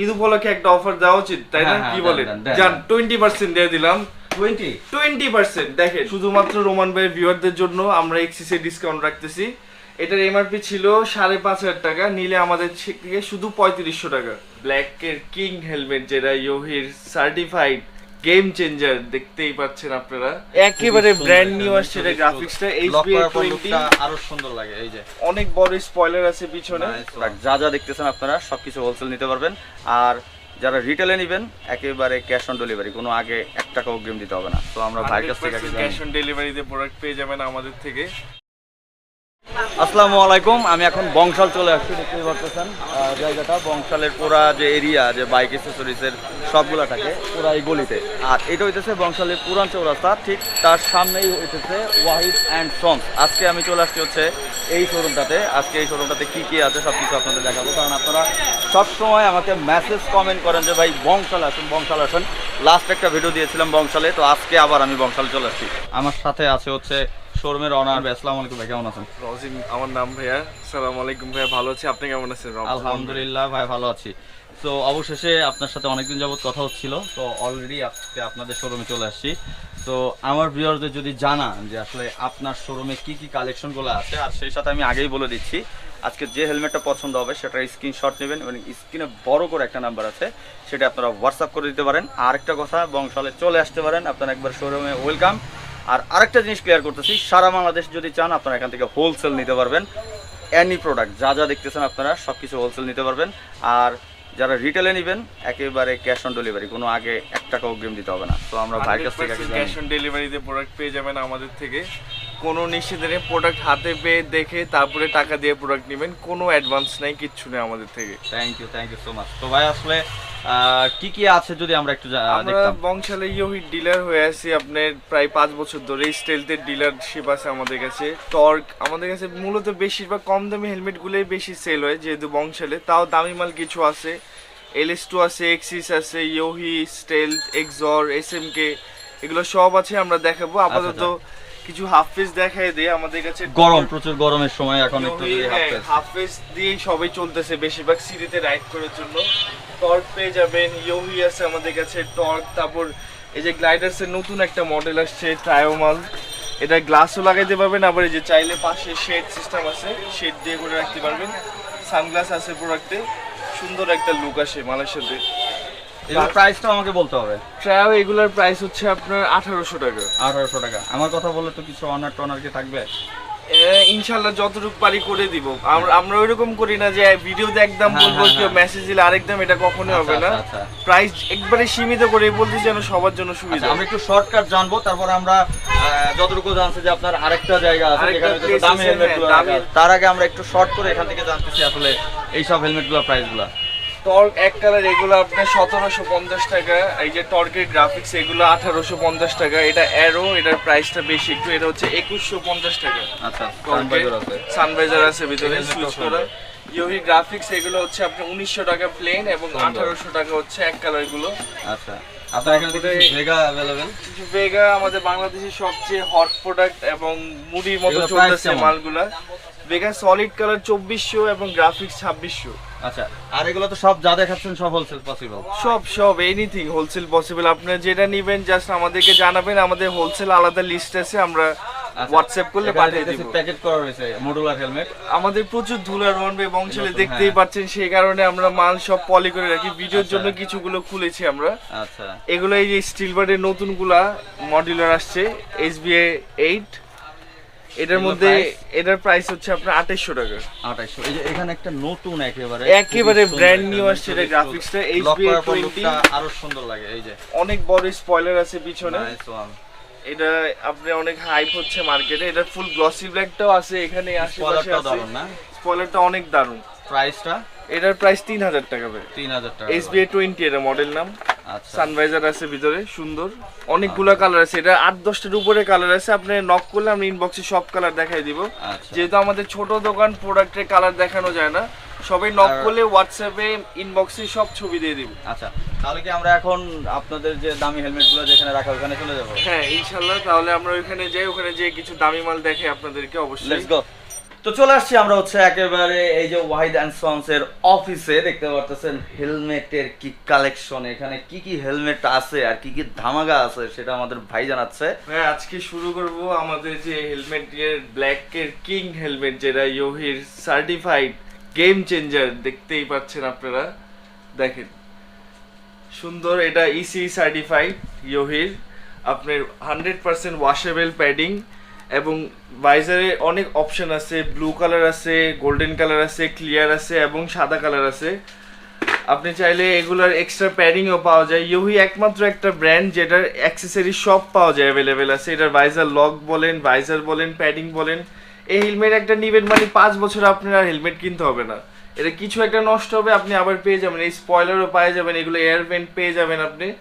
ঈদ উপলক্ষে একটা অফার দেওয়া উচিত তাই না? হ্যাঁ, হ্যাঁ, কি বলেন? যান টোয়েন্টি পার্সেন্ট দিয়ে দিলাম। টোয়েন্টি পার্সেন্ট দেখেন। শুধুমাত্র রোমান ভাইয়ের ভিউয়ারদের জন্য আমরা এক্সিসে ডিসকাউন্ট রাখতেছি। এটার এমআরপি ছিল সাড়ে পাঁচ হাজার টাকা নিলে আমাদের থেকে শুধু পঁয়ত্রিশশো টাকা। ব্ল্যাকের কিং হেলমেট যেটা ইয়োহির সার্টিফাইড গেম চেঞ্জার দেখতেই পাচ্ছেন আপনারা। একেবারে ব্র্যান্ড নিউ আসছে এটা গ্রাফিক্সটা এইচবিআই টোয়েন্টি আরও সুন্দর লাগে এই যে। অনেক বড় স্পয়লার আছে পিছনে। যা যা দেখতেছেন আপনারা সবকিছু হোলসেল নিতে পারবেন। আর যারা রিটেলে নেবেন একেবারে ক্যাশ অন ডেলিভারি কোনো আগে এক টাকা অগ্রিম দিতে হবে না। তো আমরা ভাইয়ের কাছ থেকে ক্যাশ অন ডেলিভারিতে প্রোডাক্ট পেয়ে যাবেন আমাদের থেকে। আসসালামু আলাইকুম, আমি এখন বংশাল চলে আসছি, দেখতেই পারতেছেন। জায়গাটা বংশালের পুরা যে এরিয়া, যে বাইক এসেসরিজের সবগুলা থাকে পুরা এই গলিতে। আর এটা হইতেছে বংশালের পুরান চৌরাস্তা, ঠিক তার সামনেই হইতেছে ওয়াহিদ অ্যান্ড সন্স আজকে আমি চলে আসছি হচ্ছে এই শোরুমটাতে আজকে এই শোরুমটাতে কি কি আছে সব কিছু আপনাদের দেখাবো, কারণ আপনারা সবসময় আমাকে মেসেজ কমেন্ট করেন যে, ভাই, বংশাল আসুন বংশাল আসুন। লাস্ট একটা ভিডিও দিয়েছিলাম বংশালে, তো আজকে আবার আমি বংশালে চলে আসছি। আমার সাথে আছে হচ্ছে শোরুমের অনার ভাই আসসালামু আলাইকুম ভাই কেমন আছেন? রজিম আমার নাম ভাইয়া। সালাম আলাইকুম ভাইয়া ভালো আছি? আপনি কেমন আছেন? আলহামদুলিল্লাহ ভাই ভালো আছি। তো অবশেষে আপনার সাথে অনেকদিন যাবত কথা হচ্ছিল। তো অলরেডি আজকে আপনাদের শোরুমে চলে আসছি। তো আমার ভিউয়ারদের যদি জানান যে আসলে আপনার শোরুমে কি কি কালেকশনগুলো আছে আর সেই সাথে আমি আগেই বলে দিচ্ছি আজকে যে হেলমেটটা পছন্দ হবে সেটার স্ক্রিনশট নেবেন এবং স্ক্রিনে বড় করে একটা নাম্বার আছে সেটা আপনারা হোয়াটসঅ্যাপ করে দিতে পারেন। আর একটা কথা বংশালে চলে আসতে পারেন। আপনারা একবার শোরুমে ওয়েলকাম আর আরেকটা জিনিস ক্লিয়ার করতেছি সারা বাংলাদেশ যদি চান আপনারা এখান থেকে হোলসেল নিতে পারবেন। অ্যানি প্রোডাক্ট যা যা দেখতেছেন আপনারা সব কিছু হোলসেল নিতে পারবেন। আর যারা রিটেলে নেবেন একেবারে ক্যাশ অন ডেলিভারি কোনো আগে এক টাকা অগ্রিম দিতে হবে না। তো আমরা ভাইয়ের কাছ থেকে ক্যাশ অন ডেলিভারিতে প্রোডাক্ট পেয়ে যাবেন আমাদের থেকে। কোনো নিশ্চিত নেই প্রোডাক্ট হাতে পেয়ে দেখে তারপরে টাকা দিয়ে প্রোডাক্ট নেবেন কোনো অ্যাডভান্স নাই কিচ্ছু নেই আমাদের থেকে। Thank you thank you so much তো ভাই আসলে কি কি আছে যদি আমরা একটু আমরা বংশালে ইয়োহিট ডিলার হয়ে আছি আপনার প্রায় পাঁচ বছর ধরে। স্টেলথের ডিলারশিপ আছে আমাদের কাছে। টর্ক আমাদের কাছে মূলত বেশিরভাগ কম দামি হেলমেটগুলোই বেশি সেল হয় যেহেতু বংশালে। তাও দামি মাল কিছু আছে। এলএস টু আছে এক্সিস আছে Yohe stealth Axor S M K এগুলো সব আছে আমরা দেখাবো। আপাতত কিছু হাফ পিস দেখাই দিই আমাদের কাছে। গরম প্রচুর গরমের সময় এখন একটু যদি হাফ পেজ। দিয়েই সবাই চলতেছে বেশিরভাগ সিরিতে রাইড করার জন্য। টর্ক পেয়ে যাবেন ইয়োহি আছে আমাদের কাছে টর্ক তারপর এই যে গ্লাইডার্স এর নতুন একটা মডেল আসছে ট্রায়োমাল এটা গ্লাসও লাগাইতে পারবেন আবার এই যে চাইলে পাশে শেড সিস্টেম আছে শেড দিয়ে করে রাখতে পারবেন। সানগ্লাস আছে প্রোডাক্টে সুন্দর একটা লুক আসে মালের সাথে এগুলোর প্রাইসটা আমাকে বলতে হবে। ট্রায়ো এগুলার প্রাইস হচ্ছে আপনার আঠারোশো টাকা। আঠারোশো টাকা। আমার কথা বললে তো কিছু অনার টনার কি থাকবে? ইনশাল্লাহ যতটুকু পারি করে দিব। আমরা আমরা ওইরকম করি না যে ভিডিওতে একদম বলব কেউ। মেসেজ দিলে আরেকদম এটা কখনোই হবে না। প্রাইস একবারে সীমিত করে বলছি যেন সবার জন্য আচ্ছা, সুবিধা। আমরা একটু শর্টকাট জানব তারপর আমরা যতটুকু জানছি যে আপনার আরেকটা জায়গা আছে যেখানে দামি হেলমেট হ্যাঁ, তার আগে আমরা একটু শর্ট করে এখান থেকে জানতেছি আসলে এই সব প্রাইসগুলা। টর্ক এক কালার এগুলো আপনার সতেরোশো পঞ্চাশ টাকা। এই যে টর্কের গ্রাফিক্স এগুলো আঠারোশো পঞ্চাশ টাকা। এটা অ্যারো এটার প্রাইসটা বেশি একটু। এটা হচ্ছে একুশশো পঞ্চাশ টাকা। আচ্ছা সানভাইজার আছে। ভিতরে সুইচ করা। ইউভি গ্রাফিক্স এগুলো হচ্ছে আপনার উনিশশো টাকা প্লেন এবং আঠারোশো টাকা হচ্ছে এক কালারগুলো আচ্ছা। আপনার এখানে ভেগা অ্যাভেলেবেল ভেগা আমাদের বাংলাদেশের সবচেয়ে হট প্রোডাক্ট এবং মুড়ির মতো চলতেছে মালগুলা। ভেগা সলিড কালার চব্বিশশো এবং গ্রাফিক্স ছাব্বিশশো। আচ্ছা আর এগুলো তো সব যা দেখাচ্ছেন সব হোলসেল পসিবল সব সব এনিথিং হোলসেল পসিবল আপনার যেটা নিবেন জাস্ট আমাদেরকে জানাবেন আমাদের হোলসেল আলাদা লিস্ট আছে আমরা আচ্ছা, হোয়াটসঅ্যাপ করলে পাঠিয়ে দিব। প্যাকেট করা রয়েছে মডুলার হেলমেট আমাদের প্রচুর ধুলার রনবে বংশালে নতুন, দেখতেই হ্যাঁ। পাচ্ছেন সেই কারণে আমরা মাল সব পলি করে রাখি। ভিডিওর আচ্ছা। জন্য কিছুগুলো খুলেছি আমরা। আচ্ছা। এগুলো এই যে স্টিল বার্ডের নতুনগুলা মডিউলার আসছে এসবিআই এইট এটার মধ্যে এটার প্রাইস হচ্ছে আপনার আঠাইশশো টাকা। আঠাইশো এই যে এখানে একটা নতুন একেবারে একেবারে ব্র্যান্ড helmet, আসছে এটা গ্রাফিক্সটা 20 আরও সুন্দর লাগে এই যে। অনেক বড় স্পয়লার আছে পিছনে। এটা আপনি অনেক হাইপ হচ্ছে মার্কেটে এটা ফুল গ্লসি ব্ল্যাকটাও আছে এখানে আশেপাশে আছে। না? স্পয়লারটা অনেক দারুণ। প্রাইসটা এটার প্রাইস তিন হাজার টাকা ভাই। তিন হাজার টাকা এসবিআই টোয়েন্টি এটা মডেল নাম। আচ্ছা। সানভাইজার আছে ভিতরে সুন্দর। অনেকগুলো কালার আছে। এটা আট দশটার উপরে কালার আছে। আপনি নক করলে আমি ইনবক্সে সব কালার দেখাই দিব। আচ্ছা। যেহেতু আমাদের ছোট দোকান প্রোডাক্টের কালার দেখানো যায় না। সবাই নক করলে হোয়াটসঅ্যাপে ইনবক্সে সব ছবি দিয়ে দিব। আচ্ছা। তাহলে কি আমরা এখন আপনাদের যে দামি হেলমেটগুলো যেখানে রাখা ওখানে চলে যাব? হ্যাঁ ইনশাল্লাহ তাহলে আমরা ওইখানে যাই ওখানে যেয়ে কিছু দামি মাল দেখে আপনাদেরকে অবশ্যই। লেটস গো তো চলে আসছি আমরা হচ্ছে একেবারে এই যে ওয়াহিদ অ্যান্ড সন্স এর অফিসে দেখতে পারতেছেন হেলমেটের কি কালেকশন এখানে কি কি হেলমেট আছে আর কি কি ধামাকা আছে সেটা আমাদের ভাই জানাচ্ছে। হ্যাঁ আজকে শুরু করব আমাদের যে হেলমেট ব্ল্যাক এর কিং হেলমেট যেটা ইয়োহির সার্টিফাইড গেম চেঞ্জার দেখতেই পাচ্ছেন আপনারা। দেখেন, সুন্দর, এটা ইসি সার্টিফাইড ইয়োহির আপনার হান্ড্রেড পার্সেন্ট ওয়াশেবল প্যাডিং এবং ভাইজারে অনেক অপশন আছে ব্লু কালার আছে গোল্ডেন কালার আছে ক্লিয়ার আছে এবং সাদা কালার আছে। আপনি চাইলে এগুলার এক্সট্রা প্যাডিংও পাওয়া যায়। ইউহি একমাত্র একটা ব্র্যান্ড যেটার অ্যাক্সেসরি সব পাওয়া যায় অ্যাভেলেবেল আছে। এটার ভাইজার লক বলেন ভাইজার বলেন প্যাডিং বলেন। এই হেলমেট একটা নিবেন মানে পাঁচ বছর আপনার আর হেলমেট কিনতে হবে না। এটা কিছু একটা নষ্ট হবে, আপনি আবার পেয়ে যাবেন। এই স্পয়লারও পেয়ে যাবেন, এগুলো এয়ার পেয়ে যাবেন আপনি।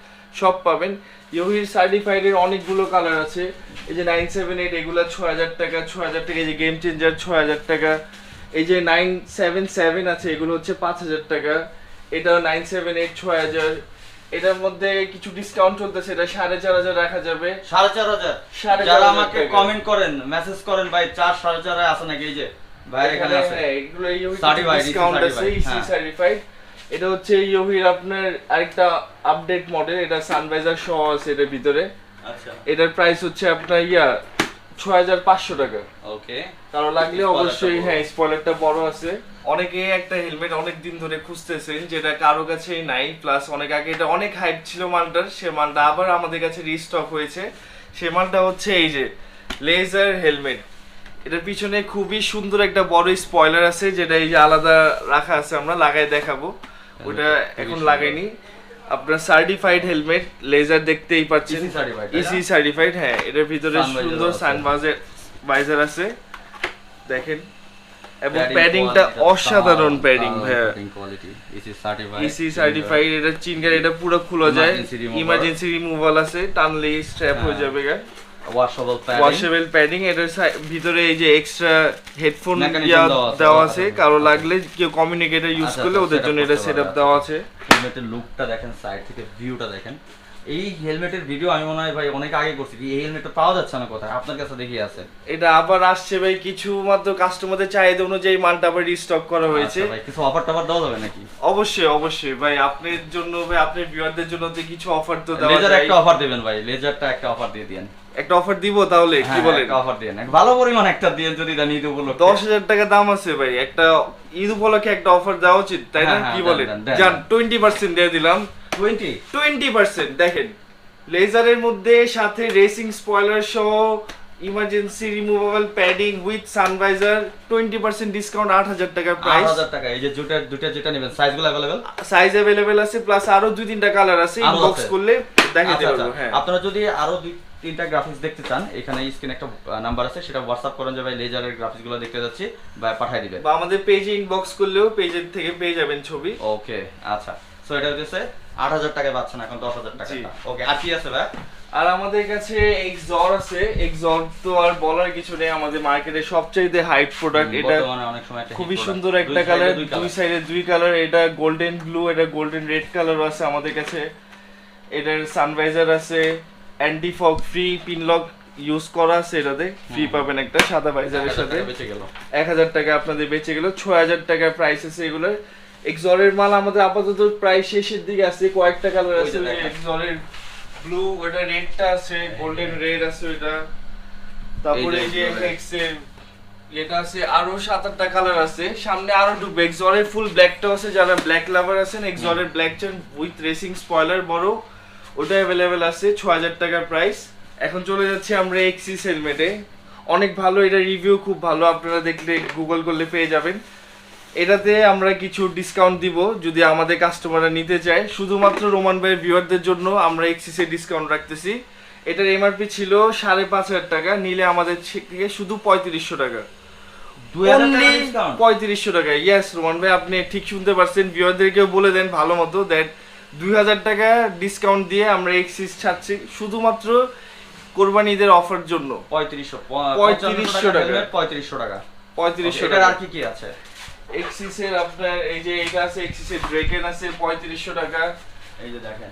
সব পাবেন। ইউহির সার্টিফাইডের অনেকগুলো কালার আছে। এই যে নাইন সেভেন এইট এগুলো ছ হাজার টাকা ছ হাজার টাকা এই যে গেম চেঞ্জার ছ হাজার টাকা। এই যে নাইন সেভেন সেভেন আছে এগুলো হচ্ছে পাঁচ হাজার টাকা। এটা নাইন সেভেন এইট ছয় হাজার। এটার মধ্যে কিছু ডিসকাউন্ট চলতেছে এটা সাড়ে চার হাজার রাখা যাবে। সাড়ে চার হাজার? যারা আমাকে কমেন্ট করেন মেসেজ করেন ভাই চার সাড়ে চার আছে নাকি? এই যে ভাই এখানে আছে। এগুলো Certified, ডিসকাউন্ট আছে ইসি হ্যাঁ। সার্টিফাইড এটা হচ্ছে ইউহির আপনার আরেকটা আপডেট মডেল এটা সানভাইজার সহ আছে এটার ভিতরে। আচ্ছা। এটার প্রাইস হচ্ছে আপনার ইয়া ছয় হাজার পাঁচশো টাকা। ওকে। কারও লাগলে অবশ্যই হ্যাঁ স্পয়লারটা বড় আছে। অনেকে একটা হেলমেট অনেক দিন ধরে খুঁজতেছেন যেটা কারও কাছেই নাই প্লাস অনেক আগে এটা অনেক হাইট ছিল মালটার সে মালটা আবার আমাদের কাছে রিস্টক হয়েছে। সে মালটা হচ্ছে এই যে লেজার হেলমেট এটার পিছনে খুবই সুন্দর একটা বড় স্পয়লার আছে যেটা এই যে আলাদা রাখা আছে আমরা লাগাই দেখাবো। ওটা এখন লাগাইনি। আপনার সার্টিফাইড হেলমেট লেজার দেখতেই পাচ্ছেন? ইসি সার্টিফাইড হ্যাঁ এটার ভিতরে সুন্দর। সানভাইজার ভাইজার আছে। দেখেন। এবং প্যাডিংটা অসাধারণ প্যাডিং ভাইয়া. ইসি সার্টিফাইড এটা চিনগার এটা পুরো খোলা যায়। ইমার্জেন্সি রিমুভাল আছে টানলে স্ট্র্যাপ হয়ে হ্যাঁ। যাবে গা। Washable padding. ওয়াশেবল প্যাডিং এটার ভিতরে এই যে এক্সট্রা হেডফোন দেওয়া আছে, আছে আছে। কারও লাগলে কেউ কমিউনিকেটর ইউজ আচ্ছা, করলে আচ্ছা, ওদের জন্য এটা সেট সেটআপ দেওয়া আচ্ছা। আছে হেলমেটের লুকটা দেখেন সাইড থেকে ভিউটা দেখেন এই হেলমেটের ভিডিও আমি মনে হয় ভাই অনেক আগে করছি। এই হেলমেটটা পাওয়া যাচ্ছে না কোথায়? আপনার কাছে দেখি আছে। এটা আবার আসছে ভাই কিছু মাত্র কাস্টমারদের চাহিদা অনুযায়ী মালটা আবার রিস্টক করা হয়েছে। আচ্ছা ভাই কিছু অফার টফার দেওয়া যাবে নাকি? অবশ্যই অবশ্যই ভাই আপনার জন্য ভাই আপনার ভিউয়ারদের জন্য তো কিছু অফার তো দেওয়া লেজার একটা অফার দিবেন ভাই লেজারটা একটা অফার দিয়ে দিয়েন। একটা অফার দিব তাহলে কি হ্যাঁ, বলেন? একটা অফার এক ভালো পরিমাণ একটা দিয়েন যদি দেন ঈদ উপলক্ষে। দশ হাজার টাকা দাম আছে ভাই একটা ঈদ উপলক্ষে একটা অফার দেওয়া উচিত তাই না? হ্যাঁ, হ্যাঁ, কি দেন, বলেন? দেন, দেন, যান টোয়েন্টি পার্সেন্ট দিয়ে দিলাম। টোয়েন্টি টোয়েন্টি পার্সেন্ট দেখেন। লেজারের মধ্যে সাথে রেসিং স্পয়লার সহ emergency removable padding with sun visor twenty percent discount টাকার প্রাইস টাকা এই যে দুটা দুটা যেটা নেবেন সাইজগুলো সাইজ আছে প্লাস আরও দুই তিনটা কালার আছে ইনবক্স করলে দেখাতে আচ্ছা, পারব আচ্ছা। হ্যাঁ। আপনারা যদি আরও দুই তিনটা গ্রাফিক্স দেখতে চান এখানে স্ক্রিনে একটা নাম্বার আছে সেটা হোয়াটসঅ্যাপ করেন যে ভাই লেজারের গ্রাফিক্সগুলো দেখতে যাচ্ছি। বা পাঠিয়ে দিবেন। বা আমাদের পেজে ইনবক্স করলেও পেজের থেকে পেয়ে যাবেন ছবি। ওকে আচ্ছা। সো এটা হচ্ছে আট হাজার টাকায় পাচ্ছেন এখন দশ হাজার টাকা। ওকে আর কি আছে ভাই? আর আমাদের কাছে এক্সর আছে। এক্সর তো আর বলার কিছু নেই। আমাদের মার্কেটে সবচাইতে হাইট প্রোডাক্ট এটা খুবই সুন্দর একটা কালার দুই। সাইডে দুই কালার এটা গোল্ডেন ব্লু এটা গোল্ডেন রেড কালার আছে আমাদের কাছে। এটার সানভাইজার আছে। Anti fog free Pinlock use করা আছে এটাতে। ফ্রি পাবেন একটা সাদা ভাইজারের সাথে। এক হাজার টাকা আপনাদের বেঁচে গেল। ছয় হাজার টাকার প্রাইস আছে এগুলোর। এক্সরের মাল আমাদের আপাতত প্রায় শেষের দিকে আছে কয়েকটা কালার আছে। এক্সরের ব্লু ওটা রেডটা আছে গোল্ডেন রেড আছে ওটা তারপরে এই যে এর। এটা আছে আরও সাত আটটা কালার আছে। সামনে আরও ঢুকবে। এক্সরের ফুল ব্ল্যাকটা আছে যারা ব্ল্যাক লাভার আছেন এক্সরের ব্ল্যাক চান উইথ রেসিং স্পয়লার বড় ওটা অ্যাভেলেবেল আছে ছ হাজার টাকার প্রাইস এখন চলে যাচ্ছি আমরা এক্সিস হেলমেটে অনেক ভালো এটা রিভিউ খুব ভালো আপনারা দেখলে গুগল করলে পেয়ে যাবেন। এটাতে আমরা কিছু ডিসকাউন্ট দিব যদি আমাদের কাস্টমাররা নিতে চায়। শুধুমাত্র রোমান ভাইয়ের ভিউয়ারদের জন্য আমরা এক্সিসে ডিসকাউন্ট রাখতেছি। এটার এমআরপি ছিল সাড়ে পাঁচ হাজার টাকা নিলে আমাদের থেকে শুধু পঁয়ত্রিশশো টাকা? পঁয়ত্রিশশো টাকা। ইয়েস রোমান ভাই আপনি ঠিক শুনতে পারছেন। ভিউয়ারদেরকেও বলে দেন ভালো মতো দ্যাট দুই হাজার টাকা ডিসকাউন্ট দিয়ে আমরা এক্সিস ছাড়ছি শুধুমাত্র কোরবানি ঈদের অফার জন্য। পঁয়ত্রিশশো পঁয়ত্রিশশো টাকা। টাকা। পঁয়ত্রিশশো টাকা। পঁয়ত্রিশশো টাকা। আর কি কি আছে? এক্সিসের আপনার এই যে এটা আছে এক্সিসের ড্রেকেন আছে পঁয়ত্রিশশো টাকা। এই যে দেখেন।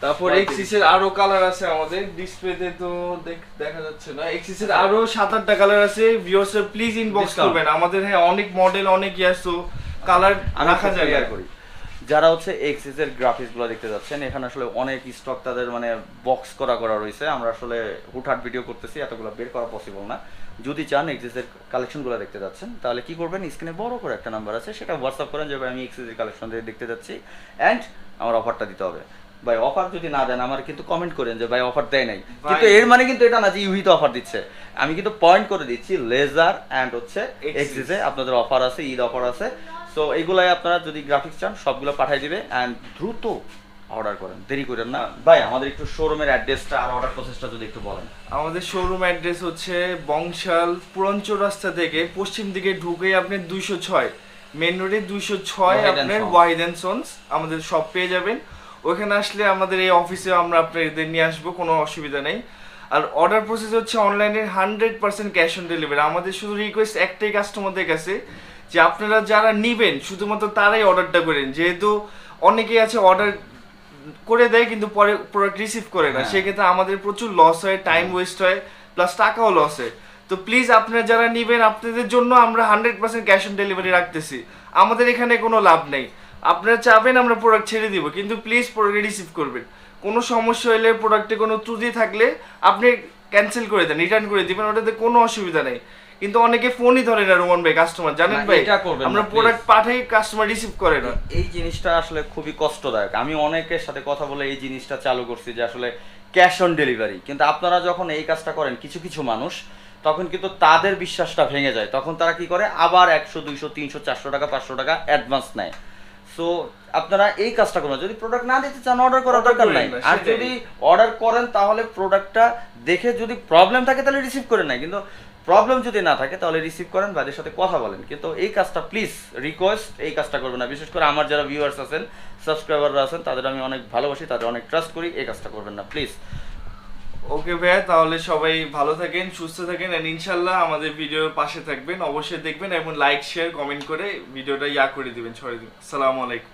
তারপর এক্সিসের এক্সিস আরও কালার আছে আমাদের। ডিসপ্লেতে তো দেখ- যাচ্ছে না। এক্সিসের আরও সাত আটটা কালার আছে। Viewers please inbox. করবেন। আমাদের হ্যাঁ অনেক মডেল অনেক ইয়াস তো কালার রাখা যায় করি। যারা হচ্ছে এক্সিস এর গ্রাফিক্সগুলো দেখতে যাচ্ছেন, এখানে আসলে অনেক স্টক তাদের মানে বক্স করা করা রয়েছে। আমরা আসলে হুটহাট ভিডিও করতেছি, এতগুলো বের করা পসিবল না। যদি চান এক্সিস এর কালেকশনগুলো দেখতে যাচ্ছেন, তাহলে কি করবেন? স্ক্রিনে বড় করে একটা নাম্বার আছে, সেটা হোয়াটসঅ্যাপ করেন যে আমি এক্সিস এর কালেকশন দেখতে যাচ্ছি। অ্যান্ড আমার অফারটা দিতে হবে। ভাই অফার যদি না দেন আমার কিন্তু কমেন্ট করেন যে ভাই অফার দেয় নাই। কিন্তু এর মানে কিন্তু এটা না যে ইউহিতে অফার দিচ্ছে। আমি কিন্তু পয়েন্ট করে দিচ্ছি লেজার অ্যান্ড হচ্ছে এক্সিসে আপনাদের অফার আছে ঈদ অফার আছে। সো এইগুলাই আপনারা যদি গ্রাফিক্স চান সবগুলো পাঠিয়ে দিবে অ্যান্ড দ্রুত অর্ডার করেন। দেরি করেন না। ভাই আমাদের একটু শোরুমের অ্যাড্রেসটা আর অর্ডার প্রসেসটা যদি একটু বলেন। আমাদের শোরুম অ্যাড্রেস হচ্ছে বংশাল পুরঞ্চ রাস্তা থেকে পশ্চিম দিকে ঢুকে আপনি দুইশো ছয়। মেন রোডে দুইশো ছয় আপনার। ওয়াইড অ্যান্ড সন্স আমাদের সব পেয়ে যাবেন। ওখানে আসলে আমাদের এই অফিসে আমরা আপনাদের নিয়ে আসব কোনো অসুবিধা নেই। আর অর্ডার প্রসেস হচ্ছে অনলাইনে hundred percent cash on delivery আমাদের শুধু রিকোয়েস্ট একটাই কাস্টমারদের কাছে যে আপনারা যারা নিবেন শুধুমাত্র তারাই অর্ডারটা করেন। যেহেতু অনেকেই আছে অর্ডার করে দেয় কিন্তু পরে প্রোডাক্ট রিসিভ করে না। হ্যাঁ। সেক্ষেত্রে আমাদের প্রচুর লস হয় টাইম ওয়েস্ট হয় প্লাস টাকাও লস হয়। তো প্লিজ আপনারা যারা নিবেন আপনাদের জন্য আমরা hundred percent cash on delivery রাখতেছি। আমাদের এখানে কোনো লাভ নেই। আপনারা চাবেন আমরা প্রোডাক্ট ছেড়ে দিব কিন্তু প্লিজ প্রোডাক্ট রিসিভ করবেন। কোনো সমস্যা হলে প্রোডাক্টে কোনো ত্রুটি থাকলে আপনি ক্যান্সেল করে দেন রিটার্ন করে দিবেন ওটাতে কোনো অসুবিধা নেই। কিন্তু অনেকে ফোনই ধরে না রোমান ভাই কাস্টমার জানেন ভাই? আমরা প্রোডাক্ট পাঠাই কাস্টমার রিসিভ করে না। এই জিনিসটা আসলে খুবই কষ্টদায়ক। আমি অনেকের সাথে কথা বলে এই জিনিসটা চালু করছি যে আসলে ক্যাশ অন ডেলিভারি কিন্তু আপনারা যখন এই কাজটা করেন কিছু কিছু মানুষ তখন কিন্তু তাদের বিশ্বাসটা ভেঙে যায়। তখন তারা কি করে? আবার একশো দুইশো তিনশো চারশো টাকা পাঁচশো টাকা অ্যাডভান্স নেয়। সো আপনারা এই কাজটা করুন। যদি প্রোডাক্ট না দিতে চান অর্ডার করার দরকার নাই। আর যদি অর্ডার করেন তাহলে প্রোডাক্টটা দেখে যদি প্রবলেম থাকে তাহলে রিসিভ করে নেয় কিন্তু প্রবলেম যদি না থাকে তাহলে রিসিভ করেন বা এদের সাথে কথা বলেন। কিন্তু এই কাজটা প্লিজ রিকোয়েস্ট এই কাজটা করবেন না। বিশেষ করে আমার যারা ভিউয়ার্স আছেন সাবস্ক্রাইবাররা আছেন তাদের আমি অনেক ভালোবাসি তাদের অনেক ট্রাস্ট করি এই কাজটা করবেন না প্লিজ ওকে ভাইয়া, তাহলে সবাই ভালো থাকেন, সুস্থ থাকেন এন্ড ইনশাল্লাহ আমাদের ভিডিওর পাশে থাকবেন। অবশ্যই দেখবেন এবং লাইক শেয়ার কমেন্ট করে ভিডিওটা ইয়া করে দিবেন, ছড়িয়ে দিবেন। আসসালামু আলাইকুম।